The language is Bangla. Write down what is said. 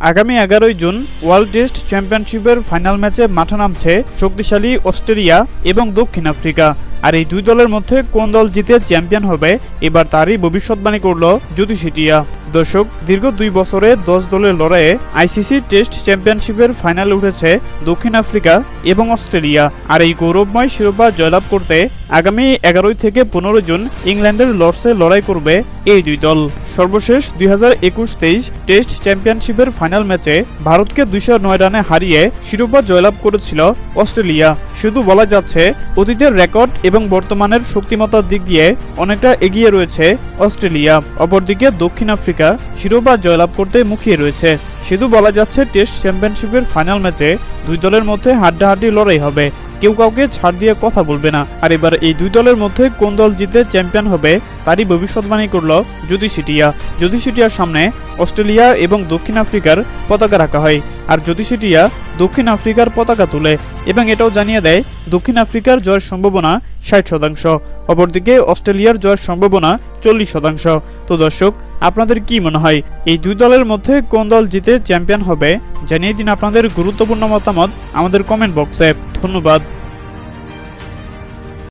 আগামী এগারোই জুন ওয়ার্ল্ড টেস্ট চ্যাম্পিয়নশিপের ফাইনাল ম্যাচে মাঠে নামছে শক্তিশালী অস্ট্রেলিয়া এবং দক্ষিণ আফ্রিকা। আর এই দুই দলের মধ্যে কোন দল জিতে চ্যাম্পিয়ন হবে, এবার তারই ভবিষ্যৎবাণী করল জ্যোতিষিটিয়া দর্শক, দীর্ঘ দুই বছরে দশ দলের লড়াইয়ে আইসিসি টেস্ট চ্যাম্পিয়নশিপের ফাইনালে উঠেছে দক্ষিণ আফ্রিকা এবং অস্ট্রেলিয়া। আর এই গৌরবময় শিরোপা জয়লাভ করতে আগামী এগারোই থেকে পনেরো জুন ইংল্যান্ডের লর্ডসে লড়াই করবে এই দুই দল। সর্বশেষ দুই হাজার একুশ তেইশ টেস্ট চ্যাম্পিয়নশিপের ফাইনাল ম্যাচে ভারতকে দুইশো নয় রানে হারিয়ে শিরোপা জয়লাভ করেছিল অস্ট্রেলিয়া। শুধু বলা যাচ্ছে, অতীতের রেকর্ড এবং বর্তমানের শক্তিমত্তার দিক দিয়ে অনেকটা এগিয়ে রয়েছে অস্ট্রেলিয়া। অপরদিকে দক্ষিণ আফ্রিকা শিরোপা জয়লাভ করতে মুখিয়ে রয়েছে। শুধু বলা যাচ্ছে টেস্ট চ্যাম্পিয়নশিপের ফাইনাল ম্যাচে দুই দলের মধ্যে হাড্ডাহাড্ডি লড়াই হবে। কেউ কাউকে ছাড় দিয়ে কথা বলবে না। আর এবার এই দুই দলের মধ্যে কোন দল জিতে চ্যাম্পিয়ন হবে, তারই ভবিষ্যৎবাণী করল জ্যোতিষিটিয়া জ্যোতিষিটিয়ার সামনে অস্ট্রেলিয়া এবং দক্ষিণ আফ্রিকার পতাকা রাখা হয়। আর জ্যোতিষিটিয়া দক্ষিণ আফ্রিকার পতাকা তুলে এবং এটাও জানিয়ে দেয়, দক্ষিণ আফ্রিকার জয়ের সম্ভাবনা ষাট শতাংশ, অপরদিকে অস্ট্রেলিয়ার জয়ের সম্ভাবনা চল্লিশ শতাংশ। তো দর্শক, আপনাদের কি মনে হয়, এই দুই দলের মধ্যে কোন দল জিতে চ্যাম্পিয়ন হবে? জানিয়ে দিন আপনাদের গুরুত্বপূর্ণ মতামত আমাদের কমেন্ট বক্সে ধন্যবাদ।